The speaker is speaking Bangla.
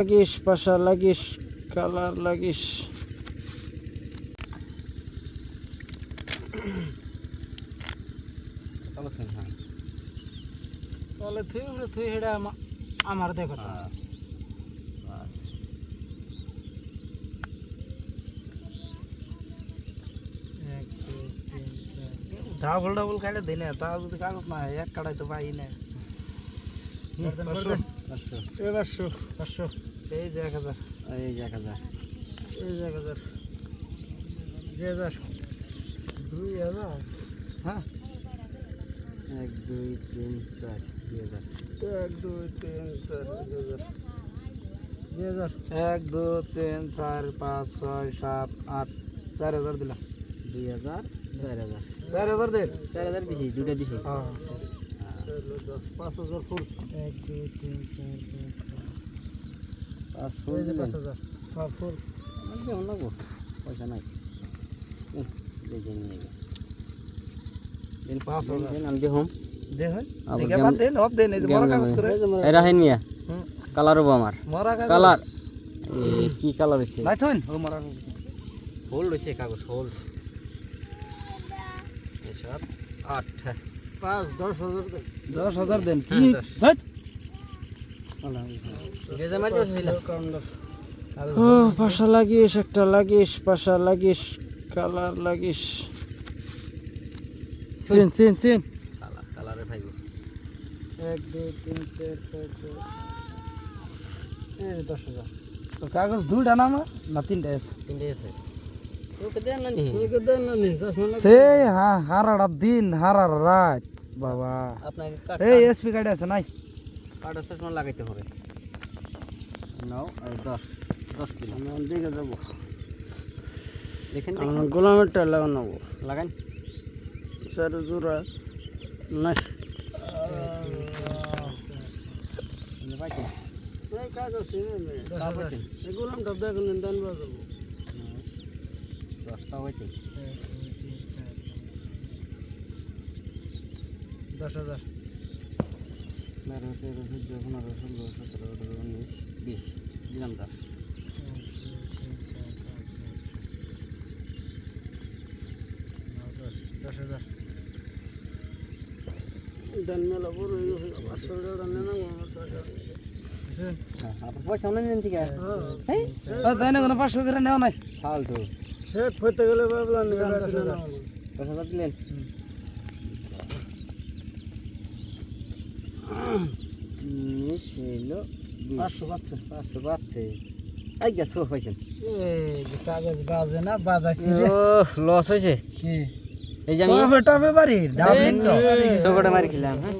লাগিস পাশা লাগিস কালার লাগিস তাহলে তুই উড়ে তুই হেডা আমার দেখো তো। এক, দুই, তিন, চার। ডাবল ডাবল কাটে দিনে তা যদি কাগজ না হয়, এক কাটাই তো পাই না পাঁচশো। এই যে এক হাজার। এই যে এক হাজার। এই যে এক হাজার। দুই হাজার। দুই হাজার? হ্যাঁ। এক দুই তিন চার দুই হাজার। এক দুই তিন চার দুই হাজার। দুই হাজার। এক দু তিন চার পাঁচ ছয় সাত আট চার হাজার দিলাম। দুই হাজার চার হাজার। চার হাজার দে। চার হাজার দিছি দুটা দিছি। হ্যাঁ। পাঁচ হাজার ফুল। এক দুই তিন চার পাঁচ পাঁচ এই পাঁচ হাজার। হ্যাঁ ফুল। যেমন লাগবো পয়সা নাই। দেখে নিয়ে দিন পাঁচ হাজার। দেখুন দে হয়। দেখে বাদ দেন হব দেন এই যে মরা কাগজ করে। রাহেন মিয়া। হুম। কালার হব আমার। মরা কাগজ। কালার। কি কালার হয়েছে নাই থইন ও মরা কাগজ। হোল্ড হয়েছে কাগজ আট পাঁচ দশ হাজার দশ হাজার দেন কি? হ্যাঁ, ও পাশা লাগিস একটা লাগিস পাশা লাগিস কালার লাগিস। চিন চিন চিন। কালারে এক দুই তিন চার পাঁচ ছয়, এই দশ হাজার। কাগজ দুইটা না আমার? না তিনটা আছে। তিনটে আছে। তোকে দেন না নি। তোকে দেন না নি চশমা সে হ্যাঁ হারাটা দিন হারার রাত বাবা। এই এসপি কার্ড আছে নাই? কাটা চশমা লাগাইতে হবে। নাও দশ দশ কিলো। আমি দিকে যাব। দেখেন গোলামেরটা লাগানো লাগান। স্যার জোড়া না গোলামটা দেখুন দান বাজাবো। দশটা হয়েছে দশ হাজার। বারো তেরো চোদ্দ পনেরো ষোলো সতেরো আঠারো উনিশ বিশ দিলাম দশ দশ হাজার। দান মেলা বড় হয়ে গেছে পাঁচশো টাকা নেন আপনার পয়সা নেন ঠিক আছে তাই না কোনো পাঁচশো করে নেওয়া নাই। ফালতু। হইতে গেলে ভাবলাম দশ হাজার। দশ দিলেন উনিশ পাঁচশো পাচ্ছে পাঁচশো পাচ্ছে এই গ্যাস কাগজ বাজে না বাজাইছি লস হয়েছে। কি? এই যে আমি তো। মারি খেলাম হ্যাঁ।